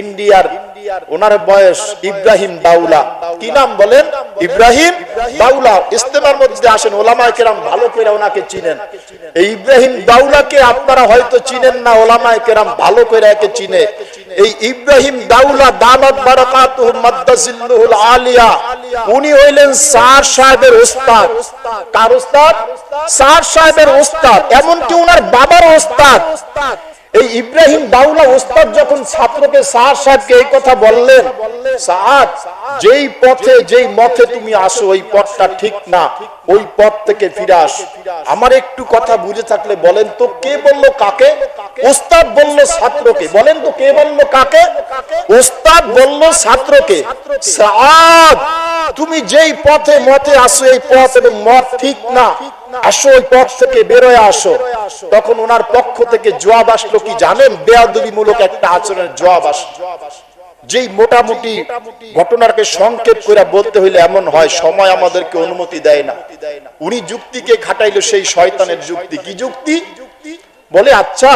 ইন্ডিয়ার ওনার বয়স ইব্রাহিম দাউলা। কি নাম বলেন? ইব্রাহিম দাউলা। ইস্তেমার মধ্যে আসেন, ওলামায় কেরাম ভালো করে ওনাকে চিনেন। এই ইব্রাহিম দাউলাকে আপনারা হয়তো চিনেন না, ওলামায় কেরাম ভালো করে একে চিনে। এই ইব্রাহিম দাউলা দামাত বারাকাতুহু আলিয়া। উনি হইলেন সার সাহেবের ওস্তাদ। কার ওস্তাদ? সার সাহেবের ওস্তাদ। এমনকি ওনার বাবার ওস্তাদ। এই ইব্রাহিম দাউলা ওস্তাদ যখন ছাত্রকে সার সাহেবকে এই কথা বললেন যেই পথে যেই মথে তুমি আসো ওই পথটা ঠিক না। ওই পথ থেকে ফিরে আস। আমার একটু কথা বুঝে থাকলে বলেন তো, কে বলল কাকে? ওস্তাদ বলল ছাত্রকে। বলেন তো, কে বলল কাকে? ওস্তাদ বলল ছাত্রকে। সাদ, তুমি যেই পথে মথে আসো, এই পথ এবং মত ঠিক না। আসো ওই পথ থেকে বেরোয় আসো। তখন ওনার পক্ষ থেকে জবাব আসলো কি জানেন? বেয়াদবি মূলক একটা আচরণের জবাব আসলো। যেই মোটামুটি ঘটনাকে সংক্ষেপ করে বলতে হইলে এমন হয়, সময় আমাদেরকে অনুমতি দেয় না। উনি যুক্তিকে খাটাইলো সেই শয়তানের যুক্তি। কি যুক্তি? বলে আচ্ছা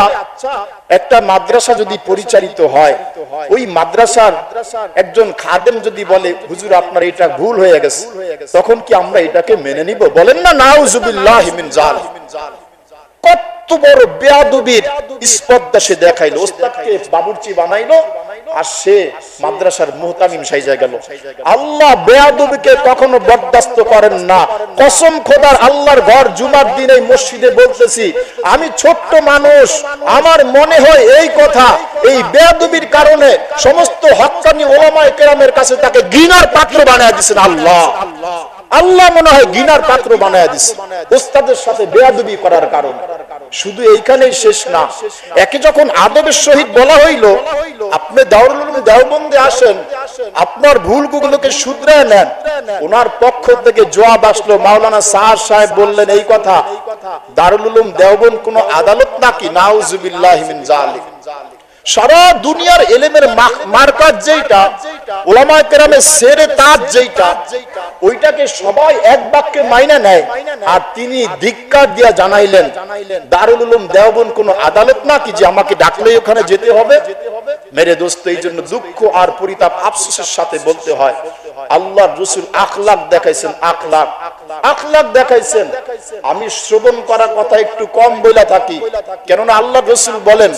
একটা মাদ্রাসা যদি পরিচালিত হয়, ওই মাদ্রাসার একজন খাদেম যদি বলে, হুজুর, আপনার এটা ভুল হয়ে গেছে, তখন কি আমরা এটাকে মেনে নিব? বলেন না, নাউজুবিল্লাহ মিন জালিম কত বড় বেয়াদবির স্পর্ধা সে দেখাইলো। ওস্তাদকে বাবুর্চি বানাইলো আমি ছোট্ট মানুষ, আমার মনে হয় এই কথা। এই বেয়াদবির কারণে সমস্ত হক্কানি ওলামায়ে কেরামের কাছে তাকে ঘৃণার পাত্র বানায় দিয়েছেন আল্লাহ। আল্লাহ মনে হয় গিনার পাত্র বানায় দিচ্ছে ওস্তাদের সাথে বেয়াদবি করার কারণ। শুধু এইখানেই শেষ না। একে যখন আদবের সহিত বলা হইল, আপনি দেওবন্দে আসেন, আপনার ভুলগুলোকে শুধরায় নেন। ওনার পক্ষ থেকে জবাব আসলো, মাওলানা সাহার সাহেব বললেন এই কথা, দারুল উলুম দেওবন্দ কোন আদালত নাকি? নাউজুবিল্লাহ মিন জালিম সারা দুনিয়ার এলেমের মার্কাজ যেটা ওলামা কেরামের সেরে তাজ যেটা ওইটাকে সবাই এক বাক্যে মাইনা নেয়। আর তিনি ধিক্কার দিয়া জানাইলেন, দারুল উলুম দেওবন কোন আদালত না কি যে আমাকে ডাকলেই ওখানে যেতে হবে? মেরে দোস্ত, এই জন্য দুঃখ আর পরিতাপ আফসোসের সাথে বলতে হয়। আল্লাহ রসুল আখলাক দেখাইছেন, আখলাক। আমি শ্রবণ করা কথা একটু কম বইলা থাকি। কেননা আল্লাহ রসুল বলেন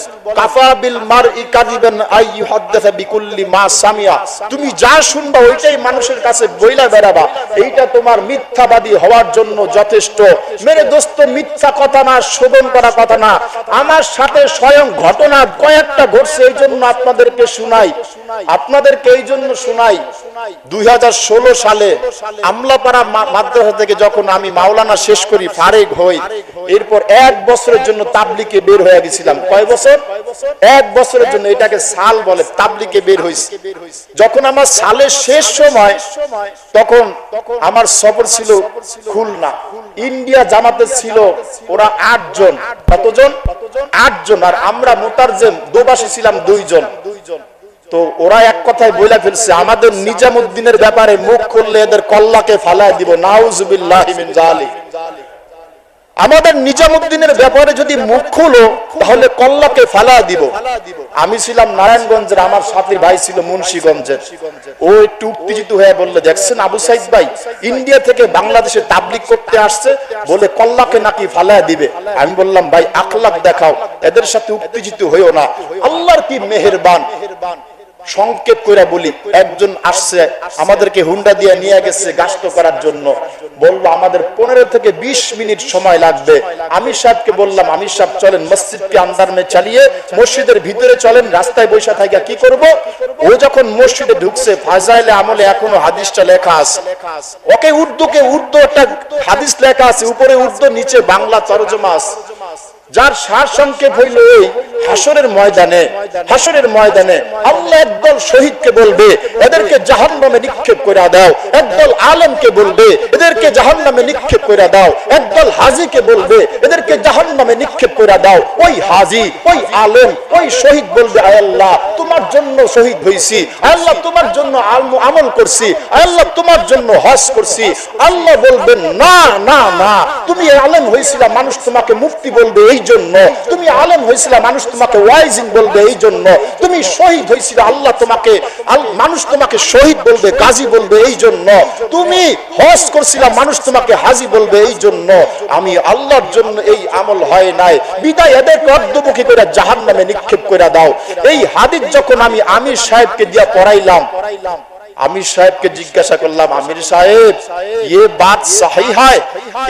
তুমি যা শুনবা ওইটাই মানুষের কাছে বইলা বেড়াবা। এইটা তোমার মিথ্যাবাদী হওয়ার জন্য যথেষ্ট। মেরে দোস্ত, মিথ্যা কথা না, শ্রবণ করা কথা না। আমার সাথে স্বয়ং ঘটনা কয়েকটা ঘটছে, এই জন্য আপনাদেরকে শুনাই। আপনাদেরকে এই জন্য শুনাই। দুই সালে আমলাপাড়া মাদ্রাসা থেকে যখন আমি মাওলানা শেষ করি, ফারেক হই, এরপর এক বছরের জন্য তাবলিকে বের হয়ে গেছিলাম। কয় বছর? এক বছরের জন্য এটাকে সাল বলে, তাবলিকে বের হয়েছে যখন আমার সালের শেষ সময়, তখন আমার সফর ছিল খুলনা। ইন্ডিয়া জামাতে ছিল ওরা আটজন। কতজন? আটজন। আর আমরা মোতারজেম, দোবাসী ছিলাম দুইজন। তো ওরা এক কথায় বলে ফেলছে, আমাদের নিজামুদ্দিনের ব্যাপারে মুখ খুললে এদের কল্লাকে ফালায় দিব, নাউজুবিল্লাহ আমাদের নিজামুদ্দিনের ব্যাপারে যদি মুখ খুলো, তাহলে কল্লাকে ফালা দিব। আমি ছিলাম নারায়ণগঞ্জের, আমার সাথী ভাই ছিল মুন্সীগঞ্জের। ও একটু উত্তেজিত হয়ে বললে, দেখছেন আবু সাইদ ভাই, ইন্ডিয়া থেকে বাংলাদেশে তাবলিক করতে আসছে, বলে কল্লাকে নাকি ফালায় দিবে। আমি বললাম, ভাই, আখলাক দেখাও, এদের সাথে উত্তেজিত হইও না। আল্লাহর কি মেহেরবান। সংক্ষেপ করে বলি, একজন আসছে, আমাদেরকে হুন্ডা দিয়ে নিয়ে গেছে গাস্ত করার জন্য। বলল, আমাদের পনেরো থেকে বিশ মিনিট সময় লাগবে। আমির সাহেবকে বললাম, আমির সাহেব, চলেন, মসজিদকে আন্দারমে চালিয়ে মসজিদের ভিতরে চলেন, রাস্তায় বৈশা থাকে কি করব? ও যখন মসজিদে ঢুকছে, ফাজাইলে আমলে এখনও হাদিসটা লেখা আছে। ওকে উর্দুকে উর্দু একটা হাদিস লেখা আছে, উপরে উর্দু, নিচে বাংলা তরজমা আছে। যার সার সংক্ষেপ হইল এই হাসরের ময়দানে হাসরের ময়দানে আল্লাহ একদল শহীদকে বলবে, এদেরকে জাহান নামে নিক্ষেপ করে দাও, একদল আলেমকে বলবে, এদেরকে জাহান নামে নিক্ষেপ করে দাও, একদল হাজিকে বলবে, এদেরকে জাহান নামে নিক্ষেপ করে দাও। ওই হাজি, ওই আলেম, ওই শহীদ বলবে আল্লাহ, তোমার জন্য শহীদ আয় আল্লাহ, তোমার জন্য আমল করছি আল্লাহ, তোমার জন্য হজ করছি। আল্লাহ বলবেন না না না, তুমি আলেম হয়েছিলা মানুষ তোমাকে মুক্তি বলবে, এই জন্য তুমি আলেম হয়েছিলা মানুষ তোমাকে ওয়াইজিং বলবে এই জন্য তুমি শহীদ হয়েছিল আল্লাহ তোমাকে মানুষ তোমাকে শহীদ বলবে, গাজী বলবে এই জন্য তুমি হজ করছিলা, মানুষ তোমাকে হাজি বলবে এই জন্য আমি আল্লাহর জন্য এই আমল হয় নাই। বিদায় এদেরকে অর্ধমুখী করে জাহান নামে নিক্ষেপ করে দাও। এই হাদিস যখন আমি আমির সাহেবকে দিয়া পড়াইলাম পড়াইলাম আমির সাহেবকে জিজ্ঞাসা করলাম, আমির সাহেব ইয়ে বাত সাহি হয়?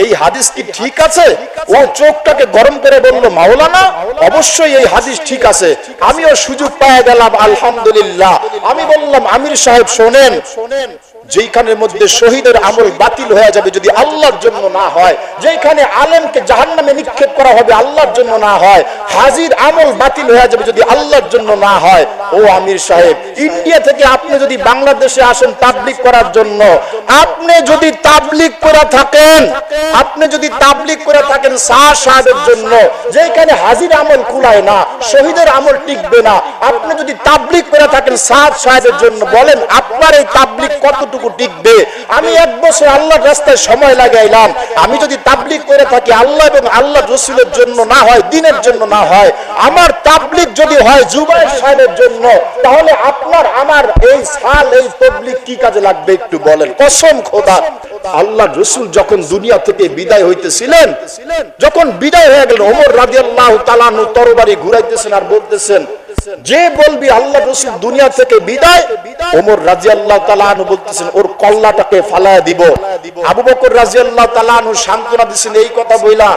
এই হাদিস কি ঠিক আছে? ও চোখটাকে গরম করে বলল, মাওলানা, অবশ্যই এই হাদিস ঠিক আছে। আমিও সুযোগ পাওয়া গেলাম, আলহামদুলিল্লাহ। আমি বললাম, আমির সাহেব শোনেন শোনেন। যেইখানের মধ্যে শহীদের আমল বাতিল হয়ে যাবে যদি আল্লাহর জন্য না হয় যেখানে আলেমকে জাহান্নামে নিক্ষেপ করা হবে আল্লাহর জন্য না হয়, হাজির আমল বাতিল হয়ে যাবে যদি আল্লাহর জন্য না হয়, ও আমির সাহেব, ইন্ডিয়া থেকে আপনি যদি বাংলাদেশে আসেন তাবলিক করার জন্য, আপনি যদি তাবলিক করে থাকেন, আপনি যদি তাবলিক করে থাকেন শাহ সাহেবের জন্য যেখানে হাজির আমল কুলায় না, শহীদের আমল টিকবে না, আপনি যদি তাবলিক করে থাকেন সাদ সাহেবের জন্য, বলেন আপনার এই তাবলিক কতটুকু টিকবে? আমি এক বছর আল্লাহর রাস্তায় সময় লাগাইলাম। আমি যদি তাবলিক করে থাকি, আল্লাহ এবং আল্লাহ রসুলের জন্য না হয়, দিনের জন্য না হয়, আমার তাবলিক যদি হয় জুবাইর সাহেবের জন্য, তাহলে আপনার, আমার এই সাল, এই তবলিক কি কাজে লাগবে একটু বলেন? কসম খোদা। আল্লাহ রসুল যখন দুনিয়া থেকে বিদায় হইতেছিলেন, যখন বিদায় হয়ে গেলেন, ওমর রাদিয়াল্লাহু তাআলা তরবারি ঘুরাইতেছেন আর বলতেছেন যে বলবি আল্লাহ রসুল দুনিয়া থেকে বিদায়? ওমর রাজি আল্লাহ তালানু বলতেছেন, ওর কল্লাটাকে ফালায় দিব। আবু বকর রাজি আল্লাহ তালানু সান্ত্বনা দিচ্ছেন, এই কথা বইলা।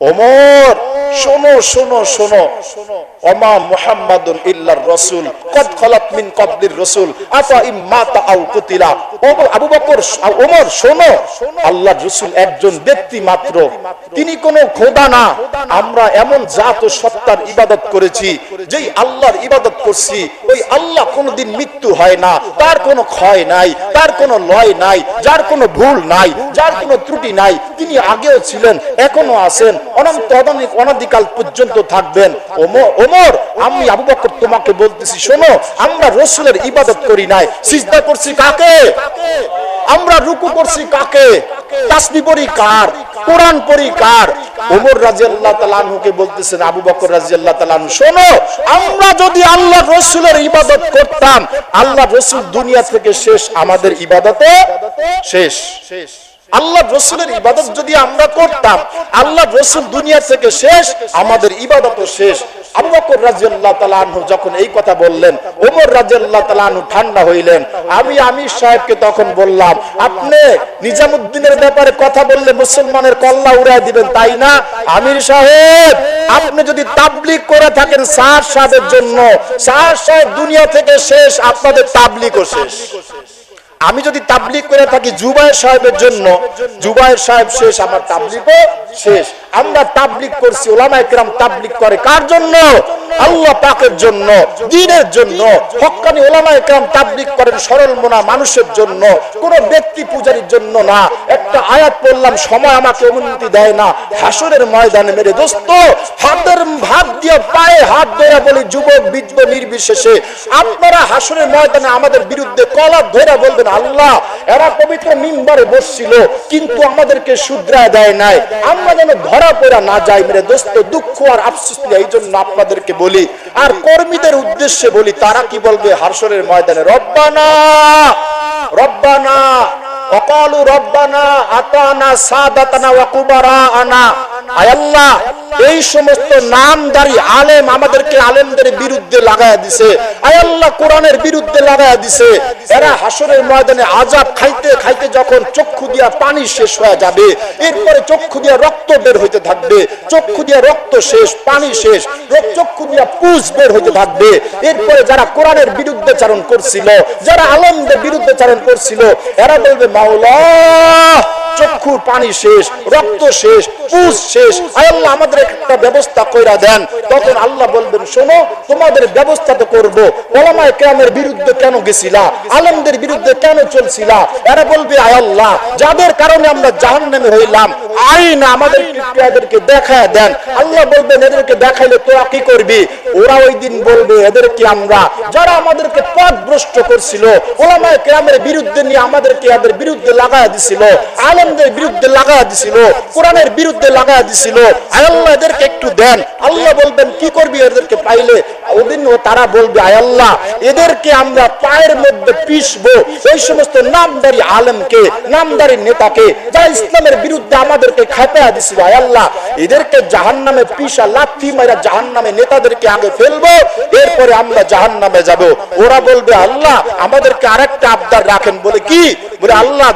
ওমর, শোনো শোনো শোনো। মুহাম্মাদুন ইল্লার কদ মিন আফা আও কুতিলা। আবু বকর ওমর, শোনো, আল্লাহর একজন ব্যক্তি মাত্র। তিনি কোনো খোদা না। আমরা এমন জাত ও সত্তার ইবাদত করেছি, যেই আল্লাহর ইবাদত করছি, ওই আল্লাহ কোনোদিন মৃত্যু হয় না। তার কোনো ক্ষয় নাই, তার কোনো লয় নাই, যার কোনো ভুল নাই, যার কোনো ত্রুটি নাই। তিনি আগেও ছিলেন, এখনও আছেন, অনন্ত অনাদিকাল পর্যন্ত থাকবেন। ওমর ওমর আমি আবু বকর তোমাকে বলতেছি, শোনো, আমরা রসুলের ইবাদত করি নাই। সিজদা করছি কাকে? আমরা রুকু করছি কাকে? তাসবি পড়ি কার? কোরআন পড়ি কার? ওমর রাজিয়াল্লাহু তাআলা আনহুকে বলতেছেন, আবু বকর রাজিয়াল্লাহু তাআলা শোনো, আমরা যদি আল্লাহ রসুলের ইবাদত করতাম আল্লাহ রসুল দুনিয়া থেকে শেষ, আমাদের ইবাদতে শেষ। শেষ আল্লাহ রসুলের ইবাদত যদি আমরা করতাম আল্লাহ রসুল দুনিয়া থেকে শেষ, আমাদের ইবাদত শেষ। আবু যখন এই কথা বললেন ঠান্ডা হইলেন। আমি আমির সাহেবকে তখন বললাম, আপনি ব্যাপারে কথা বললে মুসলমানের কল্লা উড়ায় দিবেন, তাই না? আমির সাহেব, আপনি যদি তাবলিগ করে থাকেন সার সাহেবের জন্য সার সাহেব দুনিয়া থেকে শেষ, আপনাদের তাবলিগও শেষ। আমি যদি তাবলিগ করে থাকি জুবাইর সাহেবের জন্য, জুবাইর সাহেব শেষ, আমার তাবলিগও শেষ। আমরা তাবলিগ করছি, ওলামা একরাম তাবলিগ করে কার জন্য? আল্লাহ পাকের জন্য, দিনের জন্য। হক্কানি ওলামা একরাম তাবলিগ করেন সরল মনা মানুষের জন্য, কোন ব্যক্তি পূজারির জন্য না। একটা আয়াত পড়লাম, সময় আমাকে অনুমতি দেয় না। হাসরের ময়দানে মেরে দোস্ত, হাতের হাত দিয়ে পায়ে হাত ধরে বলি, যুবক, বৃদ্ধ নির্বিশেষে, আপনারা হাসরের ময়দানে আমাদের বিরুদ্ধে কলা ধরে বলবেন, আল্লাহ, এরা পবিত্র মিম্বারে বসছিল, কিন্তু আমাদেরকে শুধরায় দেয় নাই। আমরা যেন ধরা পড়া না যায় মেরে দোস্ত, দুঃখ আর আফসোস নিয়ে এই জন্য আপনাদেরকে বলি, আর কর্মীদের উদ্দেশ্যে বলি, তারা কি বলবে হারসরের ময়দানে? রব্বানা রব্বানা অকালু রব্বানা, আতানা, সাদাতানা, ওয়া আয় আল্লাহ, এই সমস্ত নামদারি আলেম আমাদেরকে আলেমদের বিরুদ্ধে লাগায়া দিছে। কোরআনের বিরুদ্ধে লাগায়া দিছে। এরা হাসরের ময়দানে আজাব খাইতে খাইতে যখন চক্ষু দিয়া পানি শেষ হয়ে যাবে, এরপরে চক্ষু দিয়া রক্ত বের হইতে থাকবে। চক্ষু দিয়া রক্ত শেষ, পানি শেষ চক্ষু দিয়া বের হইতে থাকবে। এরপরে যারা কোরআনের বিরুদ্ধে চারণ করছিল, যারা আলমদের বিরুদ্ধে চারণ করছিল, এরা বলবে, মাওলা চক্ষুর পানি শেষ, রক্ত শেষ, পুষ শেষ। আল্লাহ, আমাদের একটা ব্যবস্থা কইরা দেন। তখন আল্লাহ বলবেন, শোনো, তোমাদের ব্যবস্থা তো করব। ওলামায় কেরামের বিরুদ্ধে কেন গেছিলা? আলমদের বিরুদ্ধে কেন চলছিলা? এরা বলবে, আয় আল্লাহ, যাদের কারণে আমরা জাহান নামে হইলাম আইন আমাদের এদেরকে দেখায় দেন। আল্লাহ বলবেন, এদেরকে দেখাইলে তোরা কি করবি? ওরা ওই দিন বলবে, এদেরকে আমরা, যারা আমাদেরকে পথ ভ্রষ্ট করছিল, ওলামায় কেরামের বিরুদ্ধে নিয়ে আমাদেরকে এদের বিরুদ্ধে লাগায় দিছিল। আলমদের বিরুদ্ধে লাগায় দিছিল, কোরআনের বিরুদ্ধে লাগায় দিছিল। আয় আল্লাহ এদেরকে একটু দেন। আল্লাহ বলবেন, কি করবি এদেরকে পাইলে? ওদিন তারা বলবে, আয় আল্লাহ, এদেরকে আমরা পায়ের মধ্যে পিসবো ওই সমস্ত নামদারি আলেমকে, নামদারি নেতাকে যারা ইসলামের বিরুদ্ধে আমাদেরকে খেপে দিছিল, আয় আল্লাহ, এদেরকে জাহান নামে পিসা লাথি মারা জাহান নামে নেতাদেরকে আগে ফেলব, এরপরে আমরা জাহান নামে যাব। ওরা বলবে, আল্লাহ, আমাদেরকে আরেকটা আবদার রাখেন। বলে কি? বলে, আল্লাহ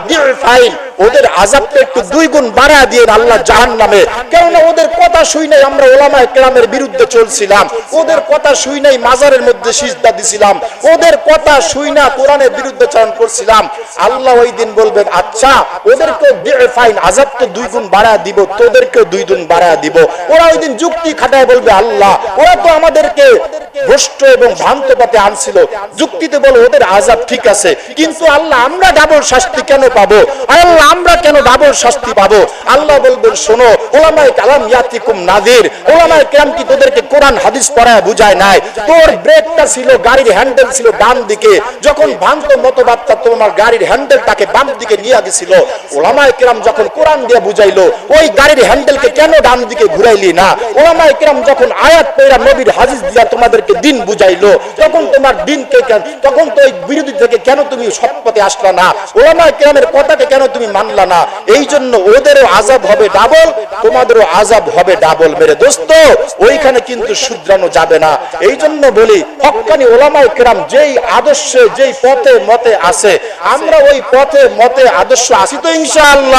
ফাইন ওদের আজাবটা একটু দুই গুণ বাড়া দিয়ে আল্লাহ জাহান নামে কেননা ওদের কথা শুই নাই আমরা বিরুদ্ধে চলছিলাম। ওদের কথা শুই নাই মাজারের মধ্যে সিজদা দিছিলাম। ওদের কথা শুই না কোরআনের বিরুদ্ধে করছিলাম। আল্লাহ ওই দিন আচ্ছা ওদেরকে ফাইন দুই গুণ বাড়া দিব তোদেরকে দুই গুণ বাড়া দিব। ওরা ওই দিন যুক্তি খাটায় বলবে, আল্লাহ, ওরা তো আমাদেরকে ভ্রষ্ট এবং ভ্রান্ত পথে আনছিল। যুক্তিতে বলে, ওদের আজাব ঠিক আছে, কিন্তু আল্লাহ আমরা ডাবল শাস্তি কেন পাবো? আল্লাহ, আমরা কেন ডাবল শাস্তি পাবো। আল্লাহ বলবেন, শোনো ওলামায় কালাম ইয়াতিকুম নাদির ওলামায় কেরাম কি তোদেরকে কোরআন, হাদিস পড়ায় বুঝায় নাই? তোর ব্রেকটা ছিল, গাড়ির হ্যান্ডেল ছিল ডান দিকে। যখন ভ্রান্ত মতবাদটা তোমার গাড়ির হ্যান্ডেলটাকে বাম দিকে নিয়ে গেছিল ওলামায় কেরাম যখন কোরআন দিয়ে বুঝাইলো, ওই গাড়ির হ্যান্ডেলকে কেন ডান দিকে ঘুরাইলি না? ওলামায় কেরাম যখন আয়াত পেরা নবীর হাদিস দিয়া তোমাদেরকে দিন বুঝাইলো, তখন তোমার দিনকে কেন- তখন তো ওই বিরোধী থেকে কেন তুমি সৎ পথে আসলা না? ওলামায় কেরামের কথাকে কেন তুমি মানলা না? এই জন্য ওদেরও আজাব হবে ডাবল, তোমাদেরও আজাব হবে ডাবল, মেরে দোস্ত। ওইখানে কিন্তু শুধরানো যাবে না। এই জন্য বলি হকানি ওলামাই কেরাম যেই আদর্শে, যেই পথে মতে আছে, আমরা ওই পথে মতে আদর্শ আসি তো ইনশাআল্লাহ।